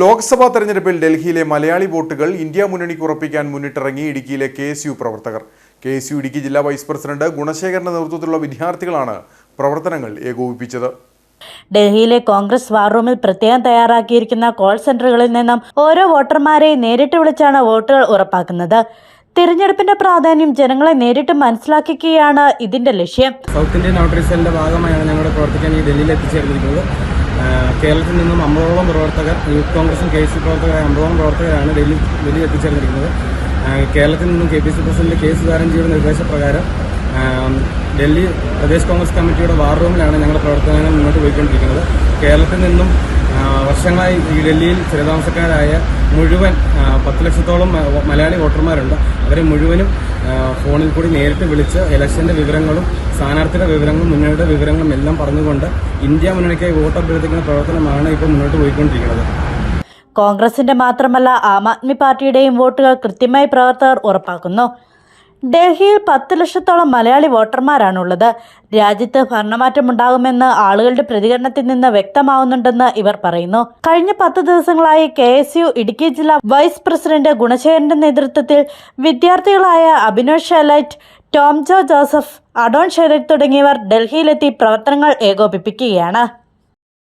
ലോക്സഭാ തെരഞ്ഞെടുപ്പിൽ ഡൽഹിയിലെ മലയാളി വോട്ടുകൾ ഇന്ത്യ മുന്നണിക്ക് ഉറപ്പിക്കാൻ മുന്നിട്ടിറങ്ങി ഇടുക്കിയിലെ കെ എസ് യു പ്രവർത്തകർ. കെ എസ് യു ഇടുക്കി ജില്ലാ വൈസ് പ്രസിഡന്റ് ഗുണശേഖരന്റെ നേതൃത്വത്തിലുള്ള വിദ്യാർത്ഥികളാണ് പ്രവർത്തനങ്ങൾ ഏകോപിപ്പിച്ചത്. ഡൽഹിയിലെ കോൺഗ്രസ് വാർ റൂമിൽ പ്രത്യേകം തയ്യാറാക്കിയിരിക്കുന്ന കോൾ സെന്ററുകളിൽ നിന്നും ഓരോ വോട്ടർമാരെയും നേരിട്ട് വിളിച്ചാണ് വോട്ടുകൾ ഉറപ്പാക്കുന്നത്. തിരഞ്ഞെടുപ്പിന്റെ പ്രാധാന്യം ജനങ്ങളെ നേരിട്ട് മനസ്സിലാക്കിക്കുകയാണ് ഇതിന്റെ ലക്ഷ്യം. സൗത്ത് ഇന്ത്യൻ സെല്ലിന്റെ ഭാഗമായാണ് ഞങ്ങളുടെ പ്രവർത്തിക്കാൻ ഈ ഡൽഹിയിൽ എത്തിച്ചേർന്നിരിക്കുന്നത്. കേരളത്തിൽ നിന്നും അമ്പതോളം പ്രവർത്തകർ യൂത്ത് കോൺഗ്രസും കെ സി പ്രവർത്തകരായ അമ്പതോളം പ്രവർത്തകരാണ് ഡൽഹി ഡൽഹി എത്തിച്ചേർന്നിരിക്കുന്നത്. കേരളത്തിൽ നിന്നും K P C president K സുധാരൻജിയുടെ നിർദ്ദേശപ്രകാരം ഡൽഹി പ്രദേശ് കോൺഗ്രസ് കമ്മിറ്റിയുടെ വാർ റൂമിലാണ് ഞങ്ങളുടെ പ്രവർത്തനങ്ങൾ മുന്നോട്ട് പോയിക്കൊണ്ടിരിക്കുന്നത്. കേരളത്തിൽ നിന്നും വർഷങ്ങളായി ഈ ഡൽഹിയിൽ സ്ഥിരതാമസക്കാരായ മുഴുവൻ പത്ത് ലക്ഷത്തോളം മലയാളി വോട്ടർമാരുണ്ട്. അവരെ മുഴുവനും ഫോണിൽ കൂടി നേരിട്ട് വിളിച്ച് ഇലക്ഷന്റെ വിവരങ്ങളും സ്ഥാനാർത്ഥിയുടെ വിവരങ്ങളും മുന്നണിയുടെ വിവരങ്ങളും എല്ലാം പറഞ്ഞുകൊണ്ട് ഇന്ത്യ മുന്നണിക്കായി വോട്ട് അഭ്യർത്ഥിക്കുന്ന പ്രവർത്തനമാണ് ഇപ്പോൾ മുന്നോട്ട് പോയിക്കൊണ്ടിരിക്കുന്നത്. കോൺഗ്രസിന്റെ മാത്രമല്ല ആം ആദ്മി പാർട്ടിയുടെയും വോട്ടുകൾ കൃത്യമായി പ്രവർത്തകർ ഉറപ്പാക്കുന്നു. ഡൽഹിയിൽ പത്ത് ലക്ഷത്തോളം മലയാളി വോട്ടർമാരാണുള്ളത്. രാജ്യത്ത് ഭരണമാറ്റമുണ്ടാകുമെന്ന് ആളുകളുടെ പ്രതികരണത്തിൽ നിന്ന് വ്യക്തമാവുന്നുണ്ടെന്ന് ഇവർ പറയുന്നു. കഴിഞ്ഞ പത്ത് ദിവസങ്ങളായി കെ എസ് യു ഇടുക്കി ജില്ലാ വൈസ് പ്രസിഡന്റ് ഗുണശേഖരന്റെ നേതൃത്വത്തിൽ വിദ്യാർത്ഥികളായ അഭിനവ് ഷെലൈറ്റ് ടോം ജോ ജോസഫ് അഡോൺ ഷെലൈറ്റ് തുടങ്ങിയവർ ഡൽഹിയിലെത്തി പ്രവർത്തനങ്ങൾ ഏകോപിപ്പിക്കുകയാണ്.